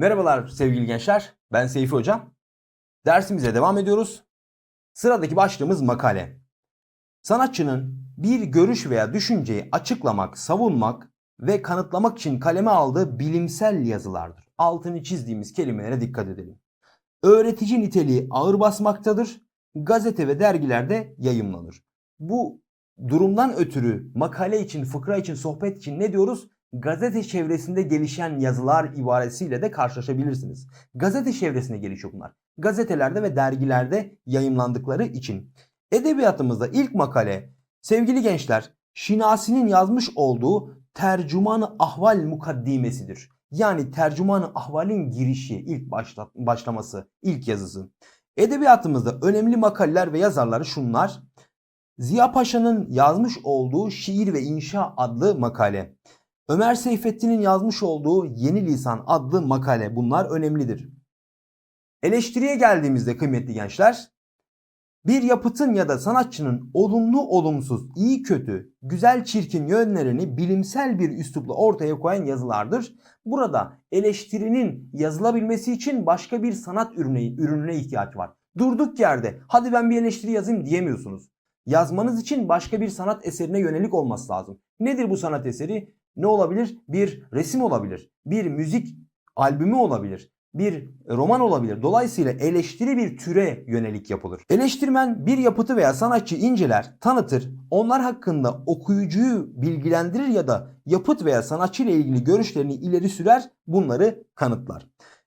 Merhabalar sevgili gençler. Ben Seyfi Hocam. Dersimize devam ediyoruz. Sıradaki başlığımız makale. Sanatçının bir görüş veya düşünceyi açıklamak, savunmak ve kanıtlamak için kaleme aldığı bilimsel yazılardır. Altını çizdiğimiz kelimelere dikkat edelim. Öğretici niteliği ağır basmaktadır. Gazete ve dergilerde yayımlanır. Bu durumdan ötürü makale için, fıkra için, sohbet için ne diyoruz? Gazete çevresinde gelişen yazılar ibaresiyle de karşılaşabilirsiniz. Gazete çevresinde gelişiyor bunlar. Gazetelerde ve dergilerde yayımlandıkları için. Edebiyatımızda ilk makale sevgili gençler Şinasi'nin yazmış olduğu Tercüman-ı Ahval mukaddimesidir. Yani Tercüman-ı Ahval'in girişi, ilk başla, başlaması, ilk yazısı. Edebiyatımızda önemli makaleler ve yazarları şunlar. Ziya Paşa'nın yazmış olduğu Şiir ve İnşa adlı makale. Ömer Seyfettin'in yazmış olduğu Yeni Lisan adlı makale bunlar önemlidir. Eleştiriye geldiğimizde kıymetli gençler, bir yapıtın ya da sanatçının olumlu olumsuz, iyi kötü, güzel çirkin yönlerini bilimsel bir üslupla ortaya koyan yazılardır. Burada eleştirinin yazılabilmesi için başka bir sanat ürüne, ürününe ihtiyaç var. Durduk yerde hadi ben bir eleştiri yazayım diyemiyorsunuz. Yazmanız için başka bir sanat eserine yönelik olması lazım. Nedir bu sanat eseri? Ne olabilir? Bir resim olabilir. Bir müzik albümü olabilir. Bir roman olabilir. Dolayısıyla eleştiri bir türe yönelik yapılır. Eleştirmen bir yapıtı veya sanatçı inceler, tanıtır, onlar hakkında okuyucuyu bilgilendirir ya da yapıt veya sanatçı ile ilgili görüşlerini ileri sürer, bunları kanıtlar.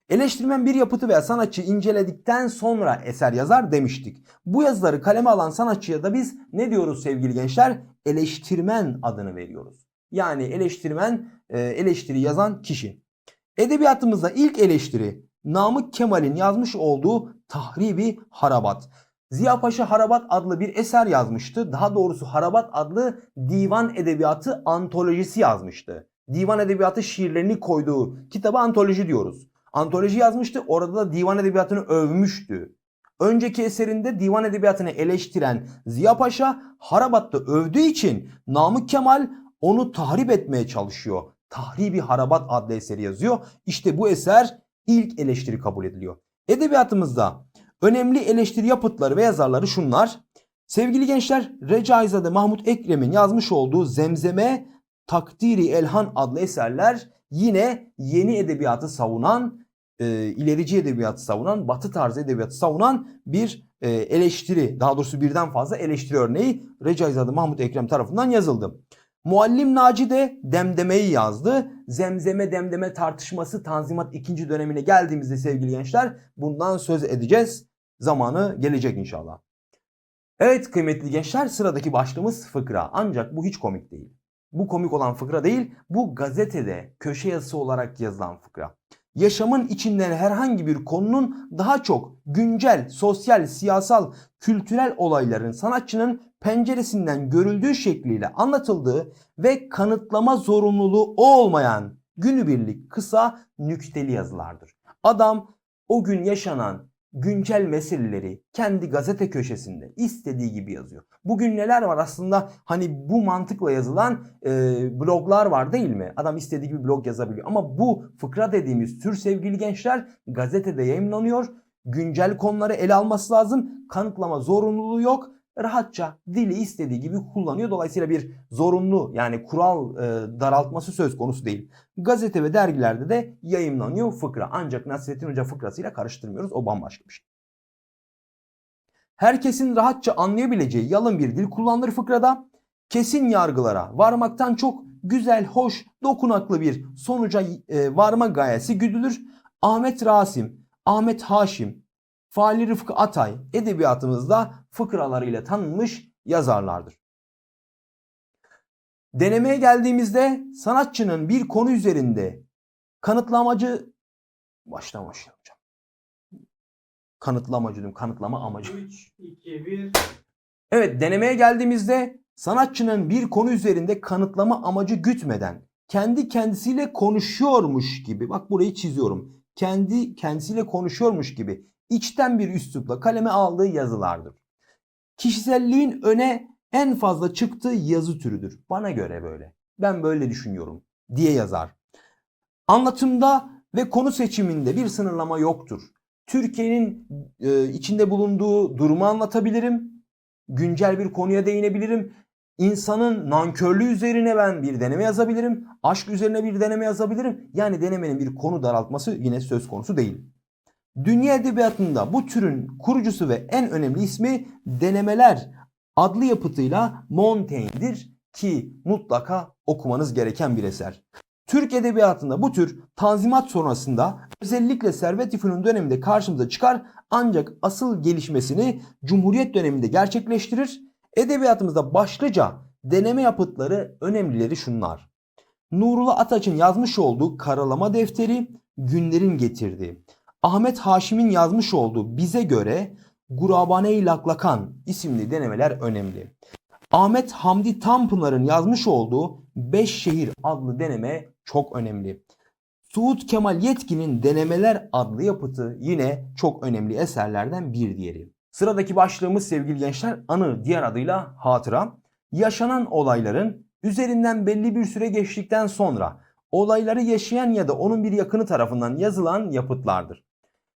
Eleştirmen bir yapıtı veya sanatçı inceledikten sonra eser yazar demiştik. Bu yazıları kaleme alan sanatçıya da biz ne diyoruz sevgili gençler? Eleştirmen adını veriyoruz. Yani eleştirmen e, eleştiri yazan kişi. Edebiyatımızda ilk eleştiri Namık Kemal'in yazmış olduğu Tahribi Harabat. Ziya Paşa Harabat adlı bir eser yazmıştı. Daha doğrusu Harabat adlı divan edebiyatı antolojisi yazmıştı. Divan edebiyatı şiirlerini koyduğu kitaba antoloji diyoruz. Antoloji yazmıştı. Orada da divan edebiyatını övmüştü. Önceki eserinde divan edebiyatını eleştiren Ziya Paşa Harabat'ta övdüğü için Namık Kemal onu tahrip etmeye çalışıyor. Tahribi Harabat adlı eseri yazıyor. İşte bu eser ilk eleştiri kabul ediliyor. Edebiyatımızda önemli eleştiri yapıtları ve yazarları şunlar. Sevgili gençler Recaizade Mahmut Ekrem'in yazmış olduğu Zemzeme Takdiri Elhan adlı eserler yine yeni edebiyatı savunan, e, ilerici edebiyatı savunan, batı tarzı edebiyatı savunan bir e, eleştiri, daha doğrusu birden fazla eleştiri örneği Recaizade Mahmut Ekrem tarafından yazıldı. Muallim Naci de Demdeme'yi yazdı. Zemzeme Demdeme tartışması Tanzimat 2. dönemine geldiğimizde sevgili gençler bundan söz edeceğiz. Zamanı gelecek inşallah. Evet kıymetli gençler sıradaki başlığımız fıkra. Ancak bu hiç komik değil. Bu komik olan fıkra değil, bu gazetede köşe yazısı olarak yazılan fıkra. Yaşamın içinden herhangi bir konunun daha çok güncel, sosyal, siyasal, kültürel olayların sanatçının penceresinden görüldüğü şekliyle anlatıldığı ve kanıtlama zorunluluğu olmayan günübirlik kısa nükteli yazılardır. Adam o gün yaşanan güncel meseleleri kendi gazete köşesinde istediği gibi yazıyor. Bugün neler var aslında hani bu mantıkla yazılan e, bloglar var değil mi? Adam istediği gibi blog yazabiliyor. Ama bu fıkra dediğimiz tür sevgili gençler gazetede yayınlanıyor. Güncel konuları ele alması lazım. Kanıtlama zorunluluğu yok rahatça dili istediği gibi kullanıyor. Dolayısıyla bir zorunlu yani kural e, daraltması söz konusu değil. Gazete ve dergilerde de yayınlanıyor fıkra. Ancak Nasrettin Hoca fıkrasıyla karıştırmıyoruz. O bambaşka bir şey. Herkesin rahatça anlayabileceği yalın bir dil kullanılır fıkrada. Kesin yargılara varmaktan çok güzel, hoş, dokunaklı bir sonuca e, varma gayesi güdülür. Ahmet Rasim, Ahmet Haşim, Fali Rıfkı Atay edebiyatımızda fıkralarıyla tanınmış yazarlardır. Denemeye geldiğimizde sanatçının bir konu üzerinde kanıtlamacı baştan başlayacağım. Kanıtlamacı diyorum, kanıtlama amacı. 3, 2, 1. Evet denemeye geldiğimizde sanatçının bir konu üzerinde kanıtlama amacı gütmeden kendi kendisiyle konuşuyormuş gibi bak burayı çiziyorum. Kendi kendisiyle konuşuyormuş gibi içten bir üslupla kaleme aldığı yazılardır. Kişiselliğin öne en fazla çıktığı yazı türüdür. Bana göre böyle. Ben böyle düşünüyorum diye yazar. Anlatımda ve konu seçiminde bir sınırlama yoktur. Türkiye'nin e, içinde bulunduğu durumu anlatabilirim. Güncel bir konuya değinebilirim. İnsanın nankörlüğü üzerine ben bir deneme yazabilirim. Aşk üzerine bir deneme yazabilirim. Yani denemenin bir konu daraltması yine söz konusu değil. Dünya edebiyatında bu türün kurucusu ve en önemli ismi Denemeler adlı yapıtıyla Montaigne'dir ki mutlaka okumanız gereken bir eser. Türk edebiyatında bu tür tanzimat sonrasında özellikle Servet-i Fünun döneminde karşımıza çıkar ancak asıl gelişmesini Cumhuriyet döneminde gerçekleştirir. Edebiyatımızda başlıca deneme yapıtları önemlileri şunlar. Nurullah Ataç'ın yazmış olduğu Karalama Defteri, Günlerin Getirdiği. Ahmet Haşim'in yazmış olduğu Bize Göre Gurabane-i Laklakan isimli denemeler önemli. Ahmet Hamdi Tanpınar'ın yazmış olduğu Beş Şehir adlı deneme çok önemli. Suud Kemal Yetkin'in Denemeler adlı yapıtı yine çok önemli eserlerden bir diğeri. Sıradaki başlığımız sevgili gençler anı diğer adıyla hatıra. Yaşanan olayların üzerinden belli bir süre geçtikten sonra olayları yaşayan ya da onun bir yakını tarafından yazılan yapıtlardır.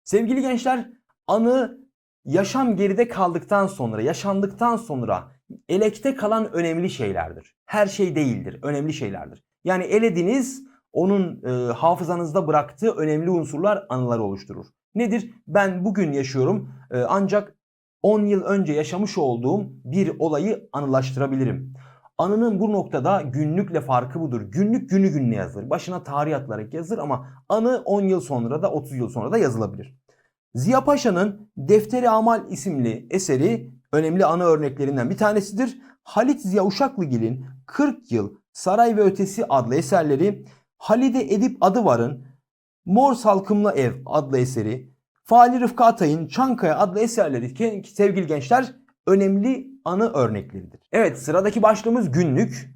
Sevgili gençler anı yaşam geride kaldıktan sonra, yaşandıktan sonra elekte kalan önemli şeylerdir. Her şey değildir, önemli şeylerdir. Yani elediniz onun e, hafızanızda bıraktığı önemli unsurlar anıları oluşturur. Nedir? Ben bugün yaşıyorum e, ancak 10 yıl önce yaşamış olduğum bir olayı anılaştırabilirim. Anının bu noktada günlükle farkı budur. Günlük günü gününe yazılır. Başına tarih atılarak yazılır ama anı 10 yıl sonra da 30 yıl sonra da yazılabilir. Ziya Paşa'nın Defteri Amal isimli eseri önemli ana örneklerinden bir tanesidir. Halit Ziya Uşaklıgil'in 40 yıl Saray ve Ötesi adlı eserleri, Halide Edip Adıvar'ın Mor Salkımlı Ev adlı eseri, Fali Rıfkı Atay'ın Çankaya adlı eserleri sevgili gençler önemli anı örnekleridir. Evet sıradaki başlığımız günlük.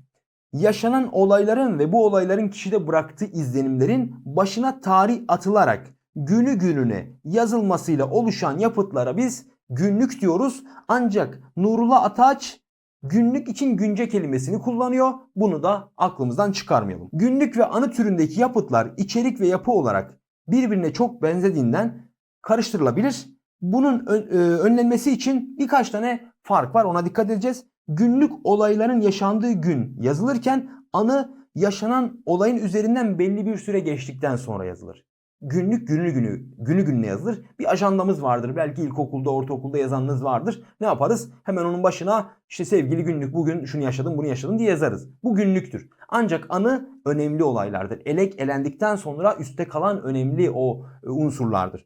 Yaşanan olayların ve bu olayların kişide bıraktığı izlenimlerin başına tarih atılarak günü gününe yazılmasıyla oluşan yapıtlara biz günlük diyoruz. Ancak Nurullah Ataç günlük için günce kelimesini kullanıyor. Bunu da aklımızdan çıkarmayalım. Günlük ve anı türündeki yapıtlar içerik ve yapı olarak birbirine çok benzediğinden karıştırılabilir. Bunun e, önlenmesi için birkaç tane fark var ona dikkat edeceğiz. Günlük olayların yaşandığı gün yazılırken anı yaşanan olayın üzerinden belli bir süre geçtikten sonra yazılır günlük günü günü günü gününe yazılır. Bir ajandamız vardır. Belki ilkokulda, ortaokulda yazanınız vardır. Ne yaparız? Hemen onun başına işte sevgili günlük bugün şunu yaşadım, bunu yaşadım diye yazarız. Bu günlüktür. Ancak anı önemli olaylardır. Elek elendikten sonra üstte kalan önemli o e, unsurlardır.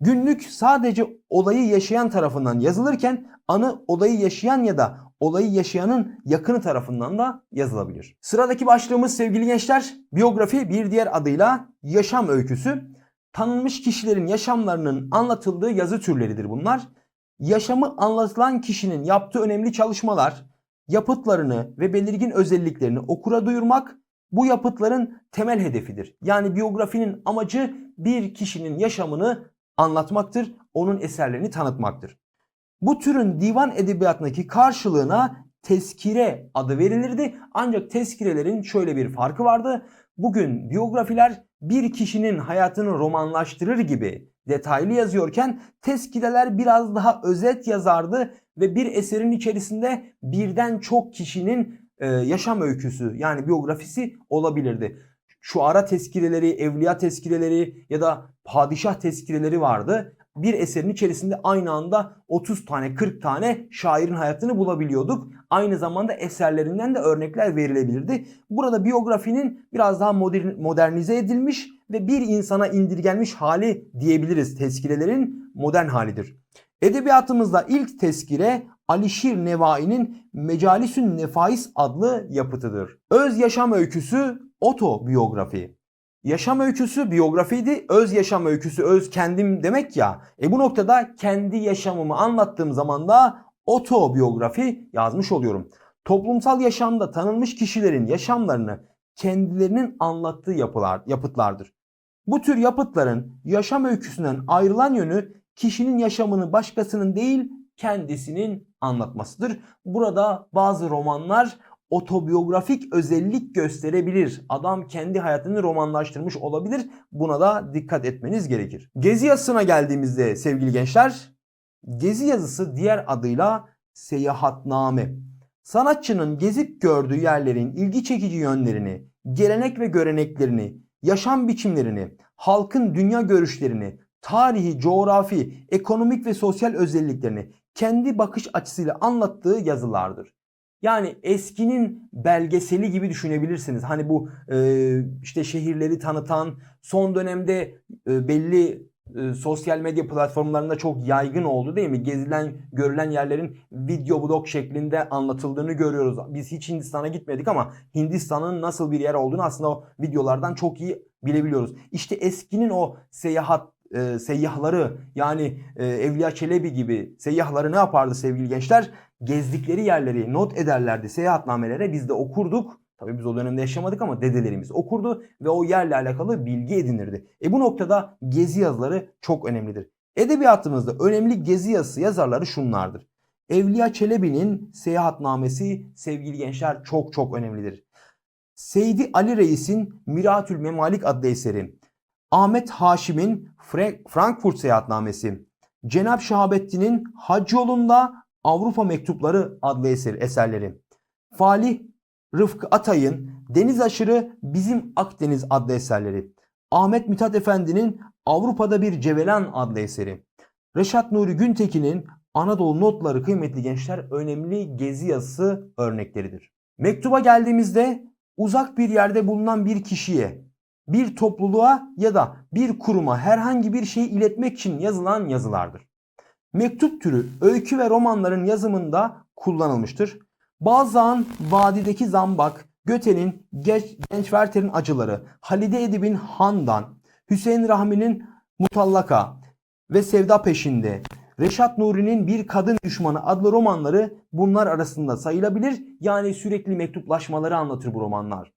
Günlük sadece olayı yaşayan tarafından yazılırken anı olayı yaşayan ya da olayı yaşayanın yakını tarafından da yazılabilir. Sıradaki başlığımız sevgili gençler biyografi bir diğer adıyla yaşam öyküsü. Tanınmış kişilerin yaşamlarının anlatıldığı yazı türleridir bunlar. Yaşamı anlatılan kişinin yaptığı önemli çalışmalar, yapıtlarını ve belirgin özelliklerini okura duyurmak bu yapıtların temel hedefidir. Yani biyografinin amacı bir kişinin yaşamını anlatmaktır, onun eserlerini tanıtmaktır. Bu türün divan edebiyatındaki karşılığına teskire adı verilirdi. Ancak teskirelerin şöyle bir farkı vardı. Bugün biyografiler bir kişinin hayatını romanlaştırır gibi detaylı yazıyorken teskireler biraz daha özet yazardı ve bir eserin içerisinde birden çok kişinin e, yaşam öyküsü yani biyografisi olabilirdi. Şu ara teskireleri, evliya teskireleri ya da padişah teskireleri vardı bir eserin içerisinde aynı anda 30 tane 40 tane şairin hayatını bulabiliyorduk. Aynı zamanda eserlerinden de örnekler verilebilirdi. Burada biyografinin biraz daha modern, modernize edilmiş ve bir insana indirgenmiş hali diyebiliriz. Tezkirelerin modern halidir. Edebiyatımızda ilk tezkire Alişir Nevai'nin Mecalisün Nefais adlı yapıtıdır. Öz yaşam öyküsü otobiyografi. Yaşam öyküsü biyografiydi. Öz yaşam öyküsü öz kendim demek ya. E bu noktada kendi yaşamımı anlattığım zaman da otobiyografi yazmış oluyorum. Toplumsal yaşamda tanınmış kişilerin yaşamlarını kendilerinin anlattığı yapılar, yapıtlardır. Bu tür yapıtların yaşam öyküsünden ayrılan yönü kişinin yaşamını başkasının değil kendisinin anlatmasıdır. Burada bazı romanlar otobiyografik özellik gösterebilir. Adam kendi hayatını romanlaştırmış olabilir. Buna da dikkat etmeniz gerekir. Gezi yazısına geldiğimizde sevgili gençler, Gezi yazısı diğer adıyla seyahatname. Sanatçının gezip gördüğü yerlerin ilgi çekici yönlerini, gelenek ve göreneklerini, yaşam biçimlerini, halkın dünya görüşlerini, tarihi, coğrafi, ekonomik ve sosyal özelliklerini kendi bakış açısıyla anlattığı yazılardır. Yani eskinin belgeseli gibi düşünebilirsiniz. Hani bu e, işte şehirleri tanıtan, son dönemde e, belli e, sosyal medya platformlarında çok yaygın oldu değil mi? Gezilen, görülen yerlerin video blog şeklinde anlatıldığını görüyoruz. Biz hiç Hindistan'a gitmedik ama Hindistan'ın nasıl bir yer olduğunu aslında o videolardan çok iyi bilebiliyoruz. İşte eskinin o seyahat e, seyyahları yani e, Evliya Çelebi gibi seyyahları ne yapardı sevgili gençler? Gezdikleri yerleri not ederlerdi seyahatnamelere biz de okurduk. Tabii biz o dönemde yaşamadık ama dedelerimiz okurdu ve o yerle alakalı bilgi edinirdi. E bu noktada gezi yazıları çok önemlidir. Edebiyatımızda önemli gezi yazısı yazarları şunlardır. Evliya Çelebi'nin seyahatnamesi sevgili gençler çok çok önemlidir. Seydi Ali Reis'in Miratül Memalik adlı eseri, Ahmet Haşim'in Fra- Frankfurt seyahatnamesi, Cenab Şahabettin'in Hac yolunda Avrupa Mektupları adlı eser, eserleri, Falih Rıfkı Atay'ın Deniz Aşırı Bizim Akdeniz adlı eserleri, Ahmet Mithat Efendi'nin Avrupa'da Bir Cevelan adlı eseri, Reşat Nuri Güntekin'in Anadolu Notları kıymetli gençler önemli gezi yazısı örnekleridir. Mektuba geldiğimizde uzak bir yerde bulunan bir kişiye, bir topluluğa ya da bir kuruma herhangi bir şeyi iletmek için yazılan yazılardır. Mektup türü öykü ve romanların yazımında kullanılmıştır. Bazıan Vadideki Zambak, Göte'nin Genç, Gençverter'in Acıları, Halide Edip'in Handan, Hüseyin Rahmi'nin Mutallaka ve Sevda Peşinde, Reşat Nuri'nin Bir Kadın Düşmanı adlı romanları bunlar arasında sayılabilir. Yani sürekli mektuplaşmaları anlatır bu romanlar.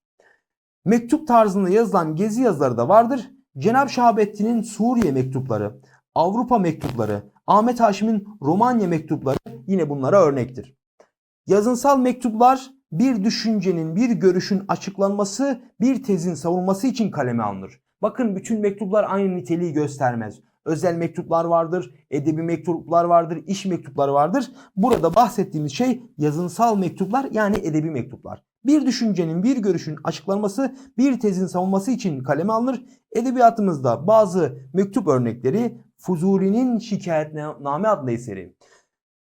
Mektup tarzında yazılan gezi yazıları da vardır. Cenab Şahabettin'in Suriye mektupları, Avrupa mektupları, Ahmet Haşim'in Romanya mektupları yine bunlara örnektir. Yazınsal mektuplar bir düşüncenin, bir görüşün açıklanması, bir tezin savunması için kaleme alınır. Bakın bütün mektuplar aynı niteliği göstermez. Özel mektuplar vardır, edebi mektuplar vardır, iş mektupları vardır. Burada bahsettiğimiz şey yazınsal mektuplar yani edebi mektuplar. Bir düşüncenin, bir görüşün açıklanması, bir tezin savunması için kaleme alınır. Edebiyatımızda bazı mektup örnekleri Fuzuli'nin Şikayetname adlı eseri.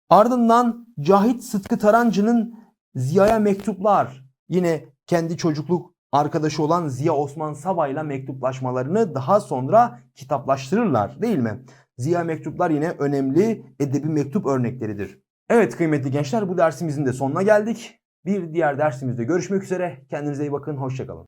Ardından Cahit Sıtkı Tarancı'nın Ziya'ya mektuplar yine kendi çocukluk arkadaşı olan Ziya Osman Sabah'la mektuplaşmalarını daha sonra kitaplaştırırlar değil mi? Ziya mektuplar yine önemli edebi mektup örnekleridir. Evet kıymetli gençler bu dersimizin de sonuna geldik. Bir diğer dersimizde görüşmek üzere. Kendinize iyi bakın. Hoşçakalın.